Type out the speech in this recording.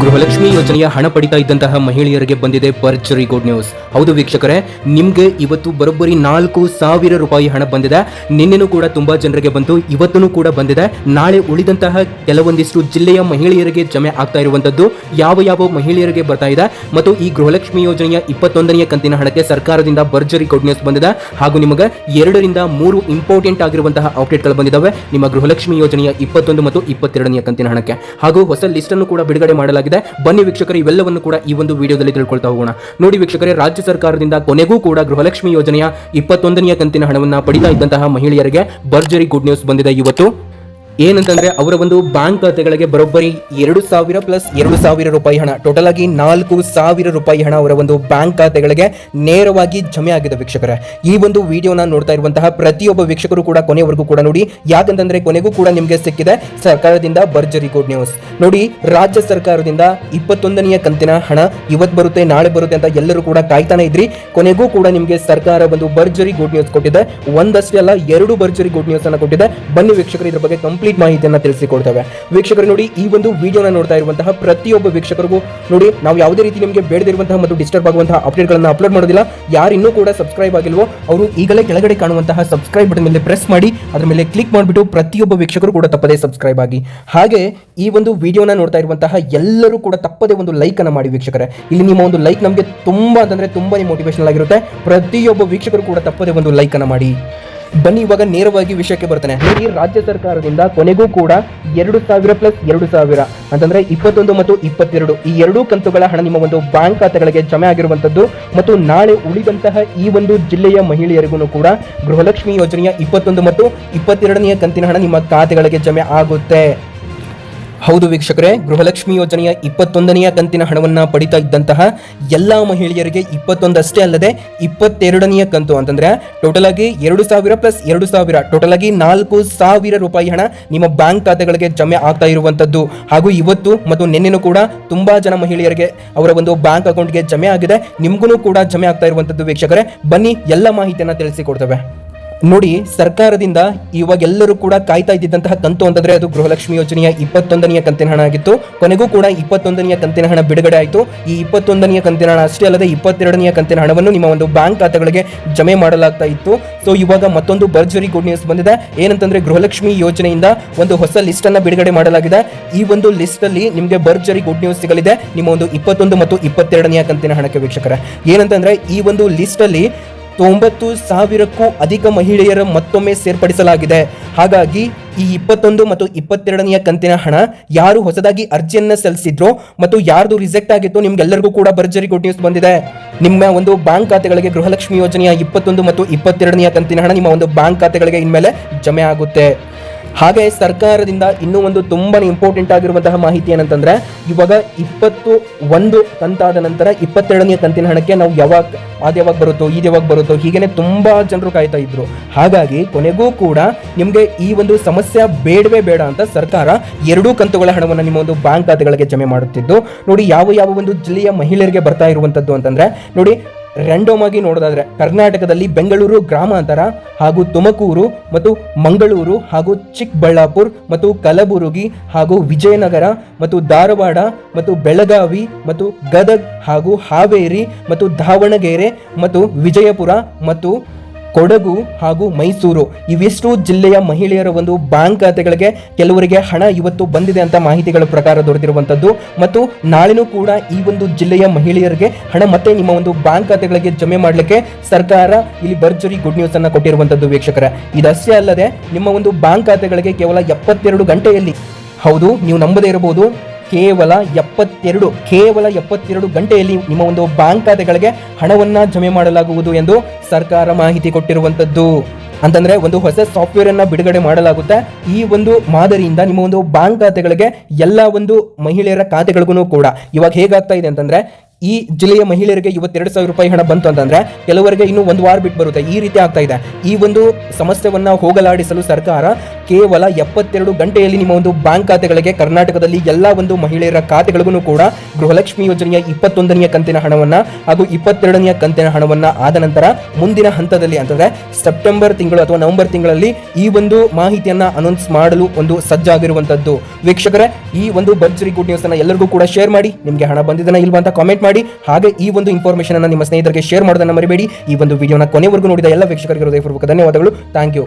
ಗೃಹಲಕ್ಷ್ಮಿ ಯೋಜನೆಯ ಹಣ ಪಡಿತಾ ಇದ್ದಂತಹ ಮಹಿಳೆಯರಿಗೆ ಬಂದಿದೆ ಭರ್ಜರಿ ಗುಡ್ ನ್ಯೂಸ್. ಹೌದು ವೀಕ್ಷಕರೇ, ನಿಮ್ಗೆ ಇವತ್ತು ಬರೋಬ್ಬರಿ ನಾಲ್ಕು ಸಾವಿರ ರೂಪಾಯಿ ಹಣ ಬಂದಿದೆ. ನಿನ್ನೆನೂ ಕೂಡ ತುಂಬಾ ಜನರಿಗೆ ಬಂತು ಇವತ್ತೂ ಕೂಡ ಬಂದಿದೆ. ನಾಳೆ ಉಳಿದಂತಹ ಕೆಲವೊಂದಿಷ್ಟು ಜಿಲ್ಲೆಯ ಮಹಿಳೆಯರಿಗೆ ಜಮೆ ಆಗ್ತಾ ಇರುವಂತದ್ದು ಯಾವ ಯಾವ ಮಹಿಳೆಯರಿಗೆ ಬರ್ತಾ ಇದೆ ಮತ್ತು ಈ ಗೃಹಲಕ್ಷ್ಮಿ ಯೋಜನೆಯ ಇಪ್ಪತ್ತೊಂದನೆಯ ಕಂತಿನ ಹಣಕ್ಕೆ ಸರ್ಕಾರದಿಂದ ಭರ್ಜರಿ ಗುಡ್ ನ್ಯೂಸ್ ಬಂದಿದೆ. ಹಾಗೂ ನಿಮಗೆ ಎರಡರಿಂದ ಮೂರು ಇಂಪಾರ್ಟೆಂಟ್ ಆಗಿರುವಂತಹ ಅಪ್ಡೇಟ್ಗಳು ಬಂದಿದ್ದಾವೆ. ನಿಮ್ಮ ಗೃಹಲಕ್ಷ್ಮಿ ಯೋಜನೆಯ ಇಪ್ಪತ್ತೊಂದು ಮತ್ತು ಇಪ್ಪತ್ತೆರಡನೆಯ ಕಂತಿನ ಹಣಕ್ಕೆ. ಹಾಗೂ ಹೊಸ ಲಿಸ್ಟ್ ಅನ್ನು ಕೂಡ ಬಿಡುಗಡೆ ಮಾಡಲಾಗಿದೆ. ಬನ್ನಿ ವೀಕ್ಷಕರೇ, ಇವೆಲ್ಲವನ್ನು ಕೂಡ ಈ ಒಂದು ವಿಡಿಯೋದಲ್ಲಿ ತಿಳ್ಕೊಳ್ತಾ ಹೋಗೋಣ. ನೋಡಿ ವೀಕ್ಷಕರೇ, ರಾಜ್ಯ ಸರ್ಕಾರದಿಂದ ಕೊನೆಗೂ ಕೂಡ ಗೃಹಲಕ್ಷ್ಮಿ ಯೋಜನೆಯ ಇಪ್ಪತ್ತೊಂದನೆಯ ಕಂತಿನ ಹಣವನ್ನ ಪಡಿತಾ ಇದ್ದಂತಹ ಮಹಿಳೆಯರಿಗೆ ಭರ್ಜರಿ ಗುಡ್ ನ್ಯೂಸ್ ಬಂದಿದೆ ಇವತ್ತು. ಏನಂತಂದ್ರೆ ಅವರ ಒಂದು ಬ್ಯಾಂಕ್ ಖಾತೆಗಳಿಗೆ ಬರೋಬ್ಬರಿ ಎರಡು ಸಾವಿರ ಪ್ಲಸ್ ಎರಡು ಸಾವಿರ ರೂಪಾಯಿ ಹಣ. ಟೋಟಲ್ ಆಗಿ ನಾಲ್ಕು ಸಾವಿರ ರೂಪಾಯಿ ಹಣ ಅವರ ಒಂದು ಬ್ಯಾಂಕ್ ಖಾತೆಗಳಿಗೆ ನೇರವಾಗಿ ಜಮೆ ಆಗಿದೆ ವೀಕ್ಷಕರೇ. ಈ ಒಂದು ವಿಡಿಯೋನ ನೋಡ್ತಾ ಇರುವಂತಹ ಪ್ರತಿಯೊಬ್ಬ ವೀಕ್ಷಕರು ಕೂಡ ಕೊನೆವರೆಗೂ ಕೂಡ ನೋಡಿ. ಯಾಕಂತಂದ್ರೆ ಕೊನೆಗೂ ಕೂಡ ನಿಮಗೆ ಸಿಕ್ಕಿದೆ ಸರ್ಕಾರದಿಂದ ಭರ್ಜರಿ ಗುಡ್ ನ್ಯೂಸ್ ನೋಡಿ, ರಾಜ್ಯ ಸರ್ಕಾರದಿಂದ ಇಪ್ಪತ್ತೊಂದನೆಯ ಕಂತಿನ ಹಣ ಇವತ್ತು ಬರುತ್ತೆ, ನಾಳೆ ಬರುತ್ತೆ ಅಂತ ಎಲ್ಲರೂ ಕೂಡ ಕಾಯ್ತಾನೆ ಇದ್ರಿ. ಕೊನೆಗೂ ಕೂಡ ನಿಮಗೆ ಸರ್ಕಾರ ಒಂದು ಭರ್ಜರಿ ಗುಡ್ ನ್ಯೂಸ್ ಕೊಟ್ಟಿದೆ. ಒಂದಷ್ಟೇ ಅಲ್ಲ, ಎರಡು ಭರ್ಜರಿ ಗುಡ್ ನ್ಯೂಸ್ ಅನ್ನ ಕೊಟ್ಟಿದೆ. ಬನ್ನಿ ವೀಕ್ಷಕರು, ಇದ್ರ ಬಗ್ಗೆ ಕಂಪ್ಲೀಟ್ ಮಾಹಿತಿಯನ್ನ ತಿಳಿಸಿಕೊಡ್ತವೆ. ವೀಕ್ಷಕರು ನೋಡಿ, ಈ ಒಂದು ವಿಡಿಯೋನ ನೋಡ್ತಾ ಇರುವಂತಹ ಪ್ರತಿಯೊಬ್ಬ ವೀಕ್ಷಕರಿಗೂ ನೋಡಿ, ನಾವು ಯಾವುದೇ ರೀತಿ ನಿಮಗೆ ಬೇಡದಿರುವಂತಹ ಮತ್ತು ಡಿಸ್ಟರ್ಬ್ ಆಗುವಂತಹ ಅಪ್ಡೇಟ್ಗಳನ್ನು ಅಪ್ಲೋಡ್ ಮಾಡೋದಿಲ್ಲ. ಯಾರು ಇನ್ನೂ ಕೂಡ ಸಬ್ಸ್ಕ್ರೈಬ್ ಆಗಿಲ್ವೋ, ಅವರು ಈಗಲೇ ಕೆಳಗಡೆ ಕಾಣುವಂತಹ ಸಬ್ಸ್ಕ್ರೈಬ್ ಬಟನ್ ಮೇಲೆ ಪ್ರೆಸ್ ಮಾಡಿ, ಅದರ ಮೇಲೆ ಕ್ಲಿಕ್ ಮಾಡಿಬಿಟ್ಟು ಪ್ರತಿಯೊಬ್ಬ ವೀಕ್ಷಕರು ಕೂಡ ತಪ್ಪದೇ ಸಬ್ಸ್ಕ್ರೈಬ್ ಆಗಿ. ಹಾಗೆ, ಈ ಒಂದು ವಿಡಿಯೋನ ನೋಡ್ತಾ ಇರುವಂತಹ ಎಲ್ಲರೂ ಕೂಡ ತಪ್ಪದೇ ಒಂದು ಲೈಕ್ ಅನ್ನು ಮಾಡಿ ವೀಕ್ಷಕರೇ. ಇಲ್ಲಿ ನಿಮ್ಮ ಒಂದು ಲೈಕ್ ನಮಗೆ ತುಂಬಾ ಅಂತಂದ್ರೆ ತುಂಬಾನೇ ಮೋಟಿವೇಶನ್ ಆಗಿರುತ್ತೆ. ಪ್ರತಿಯೊಬ್ಬ ವೀಕ್ಷಕರು ಕೂಡ ತಪ್ಪದೇ ಒಂದು ಲೈಕ್ ಅನ್ನು ಮಾಡಿ. ಬನ್ನಿ, ಇವಾಗ ನೇರವಾಗಿ ವಿಷಯಕ್ಕೆ ಬರ್ತಾನೆ. ನೋಡಿ, ರಾಜ್ಯ ಸರ್ಕಾರದಿಂದ ಕೊನೆಗೂ ಕೂಡ ಎರಡು ಸಾವಿರ ಪ್ಲಸ್ ಎರಡು ಸಾವಿರ. ಅಂತಂದ್ರೆ ಇಪ್ಪತ್ತೊಂದು ಮತ್ತು ಇಪ್ಪತ್ತೆರಡು. ಈ ಎರಡೂ ಕಂತುಗಳ ಹಣ ನಿಮ್ಮ ಒಂದು ಬ್ಯಾಂಕ್ ಖಾತೆಗಳಿಗೆ ಜಮೆ ಆಗಿರುವಂತದ್ದು ಮತ್ತು ನಾಳೆ ಉಳಿದಂತಹ ಈ ಒಂದು ಜಿಲ್ಲೆಯ ಮಹಿಳೆಯರಿಗೂ ಕೂಡ ಗೃಹಲಕ್ಷ್ಮಿ ಯೋಜನೆಯ ಇಪ್ಪತ್ತೊಂದು ಮತ್ತು ಇಪ್ಪತ್ತೆರಡನೆಯ ಕಂತಿನ ಹಣ ನಿಮ್ಮ ಖಾತೆಗಳಿಗೆ ಜಮೆ ಆಗುತ್ತೆ. ಹೌದು ವೀಕ್ಷಕರೇ, ಗೃಹಲಕ್ಷ್ಮಿ ಯೋಜನೆಯ ಇಪ್ಪತ್ತೊಂದನೆಯ ಕಂತಿನ ಹಣವನ್ನು ಪಡಿತಾ ಇದ್ದಂತಹ ಎಲ್ಲ ಮಹಿಳೆಯರಿಗೆ ಇಪ್ಪತ್ತೊಂದಷ್ಟೇ ಅಲ್ಲದೆ ಇಪ್ಪತ್ತೆರಡನೆಯ ಕಂತು ಅಂತಂದ್ರೆ ಟೋಟಲ್ ಆಗಿ ಎರಡು ಸಾವಿರ ಪ್ಲಸ್ ಎರಡು ಸಾವಿರ ಟೋಟಲ್ ಆಗಿ ನಾಲ್ಕು ಸಾವಿರ ರೂಪಾಯಿ ಹಣ ನಿಮ್ಮ ಬ್ಯಾಂಕ್ ಖಾತೆಗಳಿಗೆ ಜಮೆ ಆಗ್ತಾ ಇರುವಂತದ್ದು ಹಾಗೂ ಇವತ್ತು ಮತ್ತು ನಿನ್ನೆನೂ ಕೂಡ ತುಂಬಾ ಜನ ಮಹಿಳೆಯರಿಗೆ ಅವರ ಒಂದು ಬ್ಯಾಂಕ್ ಅಕೌಂಟ್ಗೆ ಜಮೆ ಆಗಿದೆ. ನಿಮ್ಗೂ ಕೂಡ ಜಮೆ ಆಗ್ತಾ ಇರುವಂತದ್ದು ವೀಕ್ಷಕರೇ. ಬನ್ನಿ, ಎಲ್ಲ ಮಾಹಿತಿಯನ್ನು ತಿಳಿಸಿಕೊಡ್ತೇವೆ. ನೋಡಿ, ಸರ್ಕಾರದಿಂದ ಇವಾಗ ಎಲ್ಲರೂ ಕೂಡ ಕಾಯ್ತಾ ಇದ್ದಿದ್ದಂತಹ ಕಂತು ಅಂತಂದ್ರೆ ಅದು ಗೃಹಲಕ್ಷ್ಮಿ ಯೋಜನೆಯ ಇಪ್ಪತ್ತೊಂದನೆಯ ಕಂತಿನ ಹಣ ಆಗಿತ್ತು. ಕೊನೆಗೂ ಕೂಡ ಇಪ್ಪತ್ತೊಂದನೆಯ ಕಂತಿನ ಹಣ ಬಿಡುಗಡೆ ಆಯಿತು. ಈ ಇಪ್ಪತ್ತೊಂದನೆಯ ಕಂತಿನ ಹಣ ಅಷ್ಟೇ ಅಲ್ಲದೆ ಇಪ್ಪತ್ತೆರಡನೆಯ ಕಂತಿನ ಹಣವನ್ನು ನಿಮ್ಮ ಒಂದು ಬ್ಯಾಂಕ್ ಖಾತೆಗಳಿಗೆ ಜಮೆ ಮಾಡಲಾಗ್ತಾ ಇತ್ತು. ಸೊ ಇವಾಗ ಮತ್ತೊಂದು ಭರ್ಜರಿ ಗುಡ್ ನ್ಯೂಸ್ ಬಂದಿದೆ. ಏನಂತಂದ್ರೆ ಗೃಹಲಕ್ಷ್ಮಿ ಯೋಜನೆಯಿಂದ ಒಂದು ಹೊಸ ಲಿಸ್ಟ್ ಅನ್ನ ಬಿಡುಗಡೆ ಮಾಡಲಾಗಿದೆ. ಈ ಒಂದು ಲಿಸ್ಟ್ ಅಲ್ಲಿ ನಿಮಗೆ ಭರ್ಜರಿ ಗುಡ್ ನ್ಯೂಸ್ ಸಿಗಲಿದೆ. ನಿಮ್ಮ ಒಂದು ಇಪ್ಪತ್ತೊಂದು ಮತ್ತು ಇಪ್ಪತ್ತೆರಡನೆಯ ಕಂತಿನ ಹಣಕ್ಕೆ ವೀಕ್ಷಕರ. ಏನಂತಂದ್ರೆ ಈ ಒಂದು ಲಿಸ್ಟ್ ಅಲ್ಲಿ ತೊಂಬತ್ತು ಸಾವಿರಕ್ಕೂ ಅಧಿಕ ಮಹಿಳೆಯರ ಮತ್ತೊಮ್ಮೆ ಸೇರ್ಪಡಿಸಲಾಗಿದೆ. ಹಾಗಾಗಿ ಈ ಇಪ್ಪತ್ತೊಂದು ಮತ್ತು ಇಪ್ಪತ್ತೆರಡನೆಯ ಕಂತಿನ ಹಣ ಯಾರು ಹೊಸದಾಗಿ ಅರ್ಜಿಯನ್ನು ಸಲ್ಲಿಸಿದ್ರು ಮತ್ತು ಯಾರ್ದು ರಿಜೆಕ್ಟ್ ಆಗಿತ್ತು ನಿಮ್ಗೆಲ್ಲರಿಗೂ ಕೂಡ ಭರ್ಜರಿ ಗುಡ್ ನ್ಯೂಸ್ ಬಂದಿದೆ. ನಿಮ್ಮ ಒಂದು ಬ್ಯಾಂಕ್ ಖಾತೆಗಳಿಗೆ ಗೃಹಲಕ್ಷ್ಮಿ ಯೋಜನೆಯ ಇಪ್ಪತ್ತೊಂದು ಮತ್ತು ಇಪ್ಪತ್ತೆರಡನೆಯ ಕಂತಿನ ಹಣ ನಿಮ್ಮ ಒಂದು ಬ್ಯಾಂಕ್ ಖಾತೆಗಳಿಗೆ ಇನ್ಮೇಲೆ ಜಮೆ ಆಗುತ್ತೆ. ಹಾಗೆ ಸರ್ಕಾರದಿಂದ ಇನ್ನೂ ಒಂದು ತುಂಬಾ ಇಂಪಾರ್ಟೆಂಟ್ ಆಗಿರುವಂತಹ ಮಾಹಿತಿ ಏನಂತಂದ್ರೆ, ಇವಾಗ ಇಪ್ಪತ್ತು ಒಂದು ಕಂತಾದ ನಂತರ ಇಪ್ಪತ್ತೆರಡನೇ ಕಂತಿನ ಹಣಕ್ಕೆ ನಾವು ಯಾವಾಗ, ಅದು ಯಾವಾಗ ಬರುತ್ತೋ, ಇದು ಯಾವಾಗ ಬರುತ್ತೋ ಹೀಗೇನೆ ತುಂಬಾ ಜನರು ಕಾಯ್ತಾ ಇದ್ರು. ಹಾಗಾಗಿ ಕೊನೆಗೂ ಕೂಡ ನಿಮಗೆ ಈ ಒಂದು ಸಮಸ್ಯೆ ಬೇಡವೇ ಬೇಡ ಅಂತ ಸರ್ಕಾರ ಎರಡೂ ಕಂತುಗಳ ಹಣವನ್ನು ನಿಮ್ಮ ಒಂದು ಬ್ಯಾಂಕ್ ಖಾತೆಗಳಿಗೆ ಜಮೆ ಮಾಡುತ್ತಿದ್ದು. ನೋಡಿ, ಯಾವ ಯಾವ ಒಂದು ಜಿಲ್ಲೆಯ ಮಹಿಳೆಯರಿಗೆ ಬರ್ತಾ ಇರುವಂತದ್ದು ಅಂತಂದ್ರೆ, ನೋಡಿ ರ್ಯಾಂಡೋಮ್ ಆಗಿ ನೋಡೋದಾದ್ರೆ ಕರ್ನಾಟಕದಲ್ಲಿ ಬೆಂಗಳೂರು ಗ್ರಾಮಾಂತರ ಹಾಗೂ ತುಮಕೂರು ಮತ್ತು ಮಂಗಳೂರು ಹಾಗೂ ಚಿಕ್ಕಬಳ್ಳಾಪುರ ಮತ್ತು ಕಲಬುರಗಿ ಹಾಗೂ ವಿಜಯನಗರ ಮತ್ತು ಧಾರವಾಡ ಮತ್ತು ಬೆಳಗಾವಿ ಮತ್ತು ಗದಗ್ ಹಾಗೂ ಹಾವೇರಿ ಮತ್ತು ದಾವಣಗೆರೆ ಮತ್ತು ವಿಜಯಪುರ ಮತ್ತು ಕೊಡಗು ಹಾಗೂ ಮೈಸೂರು ಇವೆಷ್ಟು ಜಿಲ್ಲೆಯ ಮಹಿಳೆಯರ ಒಂದು ಬ್ಯಾಂಕ್ ಖಾತೆಗಳಿಗೆ ಕೆಲವರಿಗೆ ಹಣ ಇವತ್ತು ಬಂದಿದೆ ಅಂತ ಮಾಹಿತಿಗಳ ಪ್ರಕಾರ ದೊರೆತಿರುವಂತದ್ದು ಮತ್ತು ನಾಳೆನೂ ಕೂಡ ಈ ಒಂದು ಜಿಲ್ಲೆಯ ಮಹಿಳೆಯರಿಗೆ ಹಣ ಮತ್ತೆ ನಿಮ್ಮ ಒಂದು ಬ್ಯಾಂಕ್ ಖಾತೆಗಳಿಗೆ ಜಮೆ ಮಾಡಲಿಕ್ಕೆ ಸರ್ಕಾರ ಇಲ್ಲಿ ಭರ್ಜರಿ ಗುಡ್ ನ್ಯೂಸ್ ಅನ್ನ ವೀಕ್ಷಕರೇ. ಇದಷ್ಟೇ ಅಲ್ಲದೆ ನಿಮ್ಮ ಒಂದು ಬ್ಯಾಂಕ್ ಖಾತೆಗಳಿಗೆ ಕೇವಲ ಎಪ್ಪತ್ತೆರಡು ಗಂಟೆಯಲ್ಲಿ. ಹೌದು, ನೀವು ನಂಬದೇ ಇರಬಹುದು. ಕೇವಲ ಎಪ್ಪತ್ತೆರಡು ಕೇವಲ ಎಪ್ಪತ್ತೆರಡು ಗಂಟೆಯಲ್ಲಿ ನಿಮ್ಮ ಒಂದು ಬ್ಯಾಂಕ್ ಖಾತೆಗಳಿಗೆ ಹಣವನ್ನ ಜಮೆ ಮಾಡಲಾಗುವುದು ಎಂದು ಸರ್ಕಾರ ಮಾಹಿತಿ ಕೊಟ್ಟಿರುವಂತದ್ದು. ಅಂತಂದ್ರೆ ಒಂದು ಹೊಸ ಸಾಫ್ಟ್ವೇರ್ ಅನ್ನ ಬಿಡುಗಡೆ ಮಾಡಲಾಗುತ್ತೆ. ಈ ಒಂದು ಮಾದರಿಯಿಂದ ನಿಮ್ಮ ಒಂದು ಬ್ಯಾಂಕ್ ಖಾತೆಗಳಿಗೆ ಎಲ್ಲ ಒಂದು ಮಹಿಳೆಯರ ಖಾತೆಗಳಿಗೂ ಕೂಡ ಇವಾಗ ಹೇಗಾಗ್ತಾ ಇದೆ ಅಂತಂದ್ರೆ ಈ ಜಿಲ್ಲೆಯ ಮಹಿಳೆಯರಿಗೆ ಇವತ್ತೆರಡು ಸಾವಿರ ರೂಪಾಯಿ ಹಣ ಬಂತು ಅಂತಂದ್ರೆ ಕೆಲವರಿಗೆ ಇನ್ನು ಒಂದು ವಾರ ಬಿಟ್ಟು ಬರುತ್ತೆ. ಈ ರೀತಿ ಆಗ್ತಾ ಇದೆ. ಈ ಒಂದು ಸಮಸ್ಯೆವನ್ನ ಹೋಗಲಾಡಿಸಲು ಸರ್ಕಾರ ಕೇವಲ ಎಪ್ಪತ್ತೆರಡು ಗಂಟೆಯಲ್ಲಿ ನಿಮ್ಮ ಒಂದು ಬ್ಯಾಂಕ್ ಖಾತೆಗಳಿಗೆ ಕರ್ನಾಟಕದಲ್ಲಿ ಎಲ್ಲ ಒಂದು ಮಹಿಳೆಯರ ಖಾತೆಗಳಿಗೂ ಕೂಡ ಗೃಹಲಕ್ಷ್ಮಿ ಯೋಜನೆಯ ಇಪ್ಪತ್ತೊಂದನೆಯ ಕಂತಿನ ಹಣವನ್ನ ಹಾಗೂ ಇಪ್ಪತ್ತೆರಡನೆಯ ಕಂತಿನ ಹಣವನ್ನ ಆದ ನಂತರ ಮುಂದಿನ ಹಂತದಲ್ಲಿ ಅಂತಂದ್ರೆ ಸೆಪ್ಟೆಂಬರ್ ತಿಂಗಳು ಅಥವಾ ನವೆಂಬರ್ ತಿಂಗಳಲ್ಲಿ ಈ ಒಂದು ಮಾಹಿತಿಯನ್ನ ಅನೌನ್ಸ್ ಮಾಡಲು ಒಂದು ಸಜ್ಜಾಗಿರುವಂತದ್ದು. ವೀಕ್ಷಕರೇ, ಈ ಒಂದು ಭರ್ಜರಿ ಗುಡ್ ಅನ್ನ ಎಲ್ಲರಿಗೂ ಕೂಡ ಶೇರ್ ಮಾಡಿ. ನಿಮಗೆ ಹಣ ಬಂದಿದ್ದನ ಇಲ್ವಾ ಅಂತ ಕಾಮೆಂಟ್ ಮಾಡಿ. ಹಾಗೆ ಈ ಒಂದು ಇನ್ಫಾರ್ಮೇಷನ್ ಅನ್ನ ನಿಮ್ಮ ಸ್ನೇಹಿತರಿಗೆ ಶೇರ್ ಮಾಡೋದನ್ನ ಮರಿಬೇಡಿ. ಈ ಒಂದು ವಿಡಿಯೋನ ಕೊನೆವರೆಗೂ ನೋಡಿದ ಎಲ್ಲ ವೀಕ್ಷಕರಿಗೆ ಹೃದಯಪೂರ್ವಕ ಧನ್ಯವಾದಗಳು. Thank you